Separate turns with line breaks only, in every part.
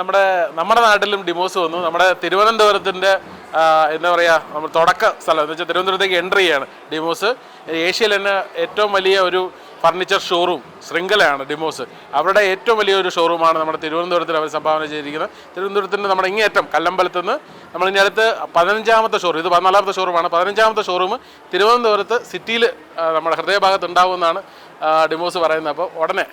നമ്മുടെ നമ്മുടെ നാട്ടിലും ഡിമോസ് വന്നു. നമ്മുടെ തിരുവനന്തപുരത്തിന്റെ എന്താ പറയുക നമ്മൾ തുടക്ക സ്ഥലം എന്ന് വെച്ചാൽ തിരുവനന്തപുരത്തേക്ക് എൻട്രി ചെയ്യാണ് ഡിമോസ് ഏഷ്യയിൽ തന്നെ ഏറ്റവും വലിയ ഒരു ഫർണിച്ചർ ഷോറൂം ശൃംഖലയാണ് ഡിമോസ് അവരുടെ ഏറ്റവും വലിയ ഒരു ഷോറൂമാണ് നമ്മുടെ തിരുവനന്തപുരത്തിൽ അവർ സംഭാവന ചെയ്തിരിക്കുന്നത്. തിരുവനന്തപുരത്തിന്റെ നമ്മുടെ ഇങ്ങേറ്റം കല്ലമ്പലത്ത് നിന്ന് നമ്മൾ ഇനി അടുത്ത് പതിനഞ്ചാമത്തെ ഷോറൂം ഇത് പതിനാലാമത്തെ ഷോറൂമാണ് പതിനഞ്ചാമത്തെ ഷോറൂം തിരുവനന്തപുരത്ത് സിറ്റിയിൽ നമ്മുടെ ഹൃദയഭാഗത്ത് ഉണ്ടാവുമെന്നാണ് ഡിമോസ് പറയുന്നത്. അപ്പോൾ ഉടനെ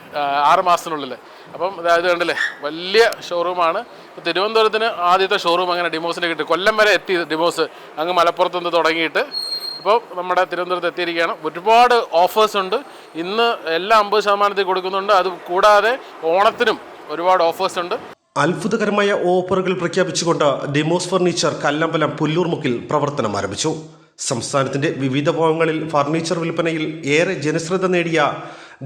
ആറ് മാസത്തിനുള്ളിൽ അപ്പം അതായത് കണ്ടില്ലേ വലിയ ഷോറൂമാണ്. തിരുവനന്തപുരത്തിന് ആദ്യത്തെ ഷോറൂം അങ്ങനെ ഡിമോസിന് കിട്ടി. കൊല്ലം വരെ എത്തി ഡിമോസ്. അങ്ങ് മലപ്പുറത്ത് നിന്ന് തുടങ്ങിയിട്ട്. ഇപ്പോൾ നമ്മുടെ തിരുവനന്തപുരത്ത് എത്തിയിരിക്കുകയാണ്. ഒരുപാട് ഓഫേഴ്സ് ഉണ്ട്. ഇന്ന് എല്ലാം അമ്പത് ശതമാനത്തിൽ കൊടുക്കുന്നുണ്ട്. അത് കൂടാതെ ഓണത്തിനും ഒരുപാട് ഓഫേഴ്സ് ഉണ്ട്.
അത്ഭുതകരമായ ഓഫറുകൾ പ്രഖ്യാപിച്ചുകൊണ്ട് ഡിമോസ് ഫർണിച്ചർ കല്ലമ്പലം പുല്ലൂർമുക്കിൽ പ്രവർത്തനം ആരംഭിച്ചു. സംസ്ഥാനത്തിന്റെ വിവിധ ഭാഗങ്ങളിൽ ഫർണിച്ചർ വിൽപ്പനയിൽ ഏറെ ജനശ്രദ്ധ നേടിയ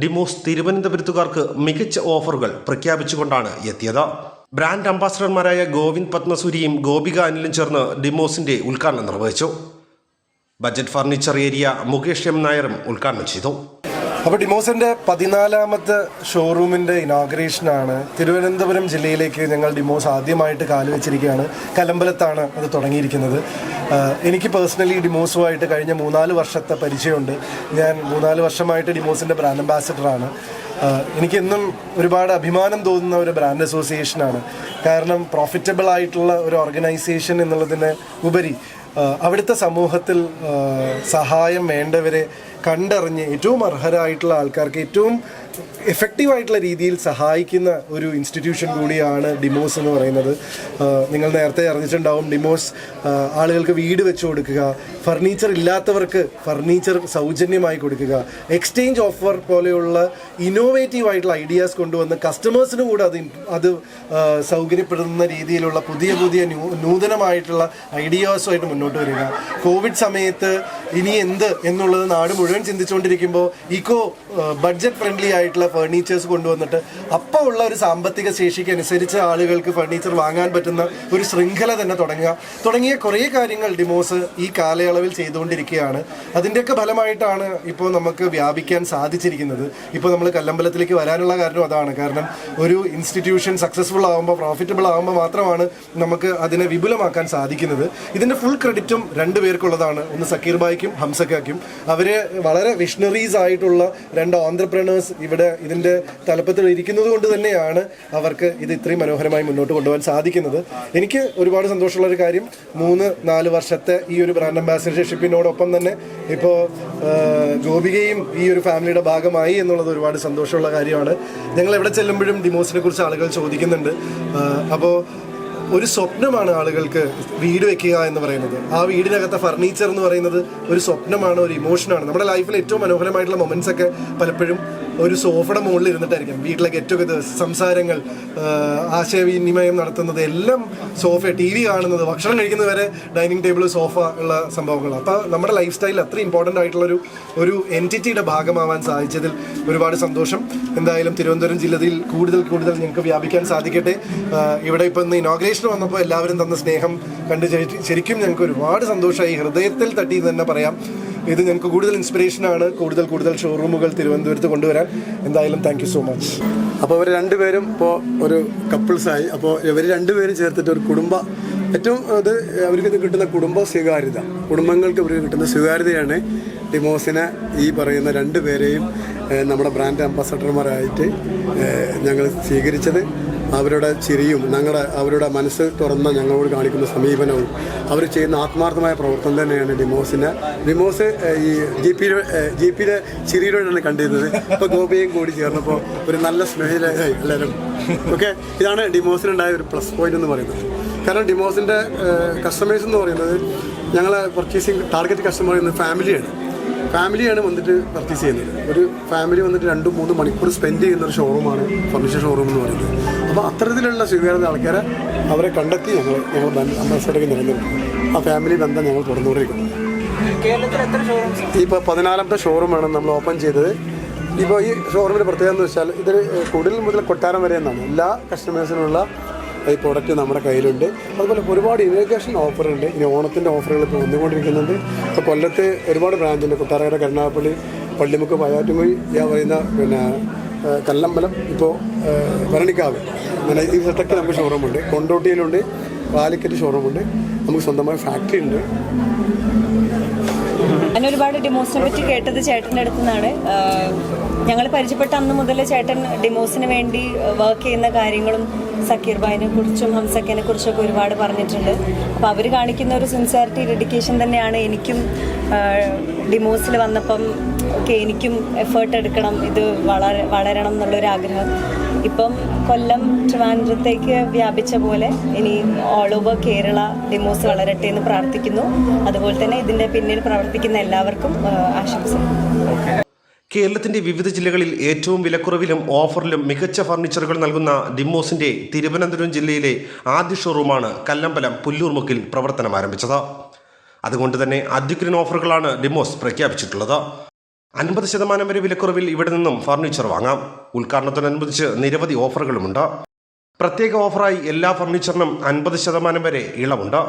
ഡിമോസ് തിരുവനന്തപുരത്തുകാർക്ക് മികച്ച ഓഫറുകൾ പ്രഖ്യാപിച്ചുകൊണ്ടാണ് എത്തിയത്. ബ്രാൻഡ് അംബാസഡർമാരായ ഗോവിന്ദ് പത്മസൂരിയും ഗോപിക അനിലും ചേർന്ന് ഡിമോസിന്റെ ഉദ്ഘാടനം നിർവഹിച്ചു. Budget furniture area Mukesh M നായരും ഉദ്ഘാടനം ചെയ്തു.
അപ്പോൾ ഡിമോസിന്റെ പതിനാലാമത്തെ ഷോറൂമിന്റെ ഇനോഗ്രേഷനാണ് തിരുവനന്തപുരം ജില്ലയിലേക്ക് ഞങ്ങൾ ഡിമോസ് ആദ്യമായിട്ട് കാലുവെച്ചിരിക്കുകയാണ്. കലമ്പലത്താണ് അത് തുടങ്ങിയിരിക്കുന്നത്. എനിക്ക് പേഴ്സണലി ഡിമോസുമായിട്ട് കഴിഞ്ഞ മൂന്നാൽ വർഷത്തെ പരിചയമുണ്ട്. ഞാൻ മൂന്നാൽ വർഷമായിട്ട് ഡിമോസിന്റെ ബ്രാൻഡ് അംബാസഡറാണ്. എനിക്കെന്നും ഒരുപാട് അഭിമാനം തോന്നുന്ന ഒരു ബ്രാൻഡ് അസോസിയേഷനാണ്. കാരണം പ്രോഫിറ്റബിൾ ആയിട്ടുള്ള ഒരു ഓർഗനൈസേഷൻ എന്നുള്ളതിന് ഉപരി അവിടുത്തെ സമൂഹത്തിൽ സഹായം വേണ്ടവരെ കണ്ടറിഞ്ഞ് ഏറ്റവും അർഹരായിട്ടുള്ള ആൾക്കാർക്ക് ഏറ്റവും എഫക്റ്റീവായിട്ടുള്ള രീതിയിൽ സഹായിക്കുന്ന ഒരു ഇൻസ്റ്റിറ്റ്യൂഷൻ കൂടിയാണ് ഡിമോസ് എന്ന് പറയുന്നത്. നിങ്ങൾ നേരത്തെ അറിഞ്ഞിട്ടുണ്ടാവും ഡിമോസ് ആളുകൾക്ക് വീട് വെച്ചു കൊടുക്കുക ഫർണിച്ചർ ഇല്ലാത്തവർക്ക് ഫർണിച്ചർ സൗജന്യമായി കൊടുക്കുക എക്സ്ചേഞ്ച് ഓഫർ പോലെയുള്ള ഇന്നോവേറ്റീവ് ആയിട്ടുള്ള ഐഡിയാസ് കൊണ്ടുവന്ന് കസ്റ്റമേഴ്സിനും കൂടെ അത് അത് സൗകര്യപ്പെടുന്ന രീതിയിലുള്ള പുതിയ പുതിയ നൂതനമായിട്ടുള്ള ഐഡിയാസുമായിട്ട് മുന്നോട്ട് വരിക. കോവിഡ് സമയത്ത് ഇനി എന്ത് എന്നുള്ളത് നാട് മുഴുവൻ ചിന്തിച്ചുകൊണ്ടിരിക്കുമ്പോൾ ഇക്കോ ബഡ്ജറ്റ് ഫ്രണ്ട്ലി ആയിട്ടുള്ള ഫർണിച്ചേഴ്സ് കൊണ്ടുവന്നിട്ട് അപ്പോൾ ഉള്ള ഒരു സാമ്പത്തിക ശേഷിക്ക് അനുസരിച്ച് ആളുകൾക്ക് ഫർണിച്ചർ വാങ്ങാൻ പറ്റുന്ന ഒരു ശൃംഖല തന്നെ തുടങ്ങുക. തുടങ്ങിയ കുറേ കാര്യങ്ങൾ ഡിമോസ് ഈ കാലയളവിൽ ചെയ്തുകൊണ്ടിരിക്കുകയാണ്. അതിന്റെയൊക്കെ ഫലമായിട്ടാണ് ഇപ്പോൾ നമുക്ക് വ്യാപിക്കാൻ സാധിച്ചിരിക്കുന്നത്. ഇപ്പോൾ നമ്മൾ കല്ലമ്പലത്തിലേക്ക് വരാനുള്ള കാരണം അതാണ്. കാരണം ഒരു ഇൻസ്റ്റിറ്റ്യൂഷൻ സക്സസ്ഫുൾ ആകുമ്പോൾ പ്രോഫിറ്റബിൾ ആകുമ്പോൾ മാത്രമാണ് നമുക്ക് അതിനെ വിപുലമാക്കാൻ സാധിക്കുന്നത്. ഇതിന്റെ ഫുൾ ക്രെഡിറ്റും രണ്ട് പേർക്കുള്ളതാണ്. ഒന്ന് സക്കീർ ബായിക്കും ഹംസക്കാക്കും അവർ വളരെ വിഷണറീസ് ആയിട്ടുള്ള രണ്ട് ഓൺട്രപ്രണേഴ്സ് ഇവിടെ ഇതിന്റെ തലപ്പത്തിൽ ഇരിക്കുന്നത് കൊണ്ട് തന്നെയാണ് അവർക്ക് ഇത് ഇത്രയും മനോഹരമായി മുന്നോട്ട് കൊണ്ടുപോകാൻ സാധിക്കുന്നത്. എനിക്ക് ഒരുപാട് സന്തോഷമുള്ള ഒരു കാര്യം മൂന്ന് നാല് വർഷത്തെ ഈ ഒരു ബ്രാൻഡ് അംബാസിഡർഷിപ്പിനോടൊപ്പം തന്നെ ഇപ്പോൾ ഗോപികയും ഈ ഒരു ഫാമിലിയുടെ ഭാഗമായി എന്നുള്ളത് ഒരുപാട് സന്തോഷമുള്ള കാര്യമാണ്. ഞങ്ങൾ എവിടെ ചെല്ലുമ്പോഴും ഡിമോസിനെ കുറിച്ച് ആളുകൾ ചോദിക്കുന്നുണ്ട്. അപ്പോൾ ഒരു സ്വപ്നമാണ് ആളുകൾക്ക് വീട് വെക്കുക എന്ന് പറയുന്നത്. ആ വീടിനകത്തെ ഫർണിച്ചർ എന്ന് പറയുന്നത് ഒരു സ്വപ്നമാണ് ഒരു ഇമോഷനാണ് നമ്മുടെ ലൈഫിൽ ഏറ്റവും മനോഹരമായിട്ടുള്ള മൊമെന്റ്സ് ഒക്കെ പലപ്പോഴും ഒരു സോഫയുടെ മുകളിൽ ഇരുന്നിട്ടായിരിക്കും വീട്ടിലെ ഗെറ്റ് ടുഗദേഴ്സ് സംസാരങ്ങൾ ആശയവിനിമയം നടത്തുന്നത് എല്ലാം സോഫ ടി വി കാണുന്നത് ഭക്ഷണം കഴിക്കുന്നത് വരെ ഡൈനിങ് ടേബിൾ സോഫ ഉള്ള സംഭവങ്ങൾ അപ്പോൾ നമ്മുടെ ലൈഫ് സ്റ്റൈൽ അത്ര ഇമ്പോർട്ടന്റ് ആയിട്ടുള്ള ഒരു എന്റിറ്റിയുടെ ഭാഗമാവാൻ സാധിച്ചതിൽ ഒരുപാട് സന്തോഷം. എന്തായാലും തിരുവനന്തപുരം ജില്ലയിൽ കൂടുതൽ കൂടുതൽ ഞങ്ങൾക്ക് വ്യാപിക്കാൻ സാധിക്കട്ടെ. ഇവിടെ ഇപ്പം ഇന്ന് ഇനോഗ്രേഷൻ വന്നപ്പോൾ എല്ലാവരും തന്ന സ്നേഹം കണ്ട് ശരിക്കും ഞങ്ങൾക്ക് ഒരുപാട് സന്തോഷമായി. ഹൃദയത്തിൽ തട്ടി തന്നെ പറയാം. ഇത് ഞങ്ങൾക്ക് കൂടുതൽ ഇൻസ്പിറേഷൻ ആണ്. കൂടുതൽ കൂടുതൽ ഷോറൂമുകൾ തിരുവനന്തപുരത്ത് കൊണ്ടുവരാൻ. എന്തായാലും താങ്ക് സോ മച്ച്
അപ്പോൾ അവർ രണ്ടുപേരും ഇപ്പോൾ ഒരു കപ്പിൾസായി അപ്പോൾ ഇവർ രണ്ടുപേരും ചേർത്തിട്ട് ഒരു കുടുംബ ഏറ്റവും അത് അവർക്ക് കിട്ടുന്ന കുടുംബ സ്വീകാര്യത. കുടുംബങ്ങൾക്ക് ഇവർക്ക് കിട്ടുന്ന സ്വീകാര്യതയാണ് ഡിമോസിനെ ഈ പറയുന്ന രണ്ട് പേരെയും നമ്മുടെ ബ്രാൻഡ് അംബാസഡർമാരായിട്ട് ഞങ്ങൾ സ്വീകരിച്ചത്. അവരുടെ ചിരിയും ഞങ്ങളുടെ അവരുടെ മനസ്സ് തുറന്ന ഞങ്ങളോട് കാണിക്കുന്ന സമീപനവും അവർ ചെയ്യുന്ന ആത്മാർത്ഥമായ പ്രവർത്തനം തന്നെയാണ് ഡിമോസിനെ. ഡിമോസ് ഈ ജി പി ജി പിയിലെ ചിരിയിലൂടെയാണ് കണ്ടിരുന്നത്. ഇപ്പോൾ ഗോപിയും കൂടി ചേർന്നപ്പോൾ ഒരു നല്ല സ്നേഹിതരായി എല്ലാവരും. ഓക്കെ? ഇതാണ് ഡിമോസിനുണ്ടായ ഒരു പ്ലസ് പോയിന്റ് എന്ന് പറയുന്നത്. കാരണം ഡിമോസിന്റെ കസ്റ്റമേഴ്സ് എന്ന് പറയുന്നത് ഞങ്ങളെ പർച്ചേസിങ് ടാർഗറ്റ് കസ്റ്റമർ പറയുന്നത് ഫാമിലിയാണ്. ഫാമിലിയാണ് വന്നിട്ട് പർച്ചേസ് ചെയ്യുന്നത്. ഒരു ഫാമിലി വന്നിട്ട് രണ്ടും മൂന്ന് മണിക്കൂർ സ്പെൻഡ് ചെയ്യുന്ന ഒരു ഷോറൂമാണ് ഫർണിച്ചർ ഷോറൂം എന്ന് പറയുന്നത്. അപ്പോൾ അത്തരത്തിലുള്ള സ്വീകാര്യത ആൾക്കാരെ അവരെ കണ്ടെത്തി ഞങ്ങൾ ഞങ്ങൾ അംബാസഡർക്ക് നിലനിർത്തും. ആ ഫാമിലി ബന്ധം ഞങ്ങൾ
ഷോറൂംസ്
ഇപ്പോൾ പതിനാലാമത്തെ ഷോറൂമാണ് നമ്മൾ ഓപ്പൺ ചെയ്തത്. ഇപ്പോൾ ഈ ഷോറൂമിന്റെ പ്രത്യേകത എന്ന് വെച്ചാൽ ഇതിൽ കൂടുതൽ മുതൽ കൊട്ടാരം വരെ എന്നാണ്. എല്ലാ കസ്റ്റമേഴ്സിനുള്ള ഈ പ്രോഡക്റ്റ് നമ്മുടെ കയ്യിലുണ്ട്. അതുപോലെ ഒരുപാട് ഇനോഗ്രേഷൻ ഓഫറുണ്ട് ഇനി ഓണത്തിന്റെ ഇപ്പോൾ വന്നുകൊണ്ടിരിക്കുന്നുണ്ട്. ഇപ്പോൾ കൊല്ലത്ത് ഒരുപാട് ബ്രാഞ്ചുണ്ട് കുട്ടാറകര കരുനാഗപ്പള്ളി പള്ളിമുക്ക് പയ്യാറ്റുംകുഴി ഞാൻ പറയുന്ന പിന്നെ കല്ലമ്പലം ഇപ്പോൾ ഭരണിക്കാവ്. അങ്ങനെ ഈ സ്ഥലത്തൊക്കെ നമുക്ക് ഷോറൂമുണ്ട് കൊണ്ടോട്ടിയിലുണ്ട്. പാലിക്കറ്റ് ഷോറൂമുണ്ട് നമുക്ക് സ്വന്തമായ ഫാക്ടറി ഉണ്ട്.
ഞാൻ ഒരുപാട് ഡിമോസിനെ പറ്റി കേട്ടത് ചേട്ടന്റെ അടുത്ത് നിന്നാണ് ഞങ്ങൾ പരിചയപ്പെട്ട അന്ന് മുതൽ ചേട്ടൻ ഡിമോസിന് വേണ്ടി വർക്ക് ചെയ്യുന്ന കാര്യങ്ങളും സക്കീർ ഭായിനെ കുറിച്ചും ഹംസക്കിനെ കുറിച്ചൊക്കെ ഒരുപാട് പറഞ്ഞിട്ടുണ്ട്. അപ്പോൾ അവർ കാണിക്കുന്ന ഒരു സിൻസിയറിറ്റി ഡെഡിക്കേഷൻ തന്നെയാണ് എനിക്കും ഡിമോസിൽ വന്നപ്പം ഓക്കെ എനിക്കും എഫേർട്ട് എടുക്കണം ഇത് വളര വളരണം എന്നുള്ളൊരു ആഗ്രഹം. ഇപ്പം കൊല്ലം ട്രിവാൻഡ്രത്തേക്ക് വ്യാപിച്ച പോലെ ഇനി ഓൾ ഓവർ കേരള ഡിമോസ് വളരട്ടെ എന്ന് പ്രാർത്ഥിക്കുന്നു. അതുപോലെ തന്നെ ഇതിന്റെ പിന്നിൽ പ്രവർത്തിക്കുന്ന എല്ലാവർക്കും ആശംസ
കേരളത്തിന്റെ വിവിധ ജില്ലകളിൽ ഏറ്റവും വിലക്കുറവിലും ഓഫറിലും മികച്ച ഫർണിച്ചറുകൾ നൽകുന്ന ഡിമോസിന്റെ തിരുവനന്തപുരം ജില്ലയിലെ ആദ്യ ഷോറൂമാണ് കല്ലമ്പലം പുല്ലൂർമുക്കിൽ പ്രവർത്തനം ആരംഭിച്ചത്. അതുകൊണ്ട് തന്നെ അത്യുഗ്രൻ ഓഫറുകളാണ് ഡിമോസ് പ്രഖ്യാപിച്ചിട്ടുള്ളത്. അൻപത് ശതമാനം വരെ വിലക്കുറവിൽ ഇവിടെ നിന്നും ഫർണിച്ചർ വാങ്ങാം. ഉദ്ഘാടനത്തോടനുബന്ധിച്ച് നിരവധി ഓഫറുകളുമുണ്ട്. പ്രത്യേക ഓഫറായി എല്ലാ ഫർണിച്ചറിനും അൻപത് ശതമാനം വരെ ഇളവുണ്ട്.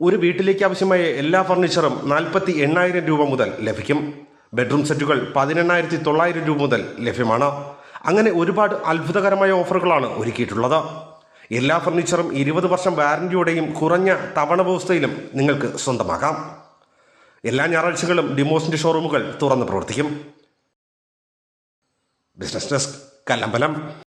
ഒരു വീട്ടിലേക്ക് ആവശ്യമായ എല്ലാ ഫർണിച്ചറും നാൽപ്പത്തി എണ്ണായിരം രൂപ മുതൽ ലഭിക്കും. ബെഡ്റൂം സെറ്റുകൾ പതിനെണ്ണായിരത്തി തൊള്ളായിരം രൂപ മുതൽ ലഭ്യമാണ്. അങ്ങനെ ഒരുപാട് അത്ഭുതകരമായ ഓഫറുകളാണ് ഒരുക്കിയിട്ടുള്ളത്. എല്ലാ ഫർണിച്ചറും ഇരുപത് വർഷം വാറന്റിയോടെയും കുറഞ്ഞ തവണ വ്യവസ്ഥയിലും നിങ്ങൾക്ക് സ്വന്തമാക്കാം. എല്ലാ ഞായറാഴ്ചകളും ഡിമോസിന്റെ ഷോറൂമുകൾ തുറന്ന് പ്രവർത്തിക്കും. Business desk Kallambalam.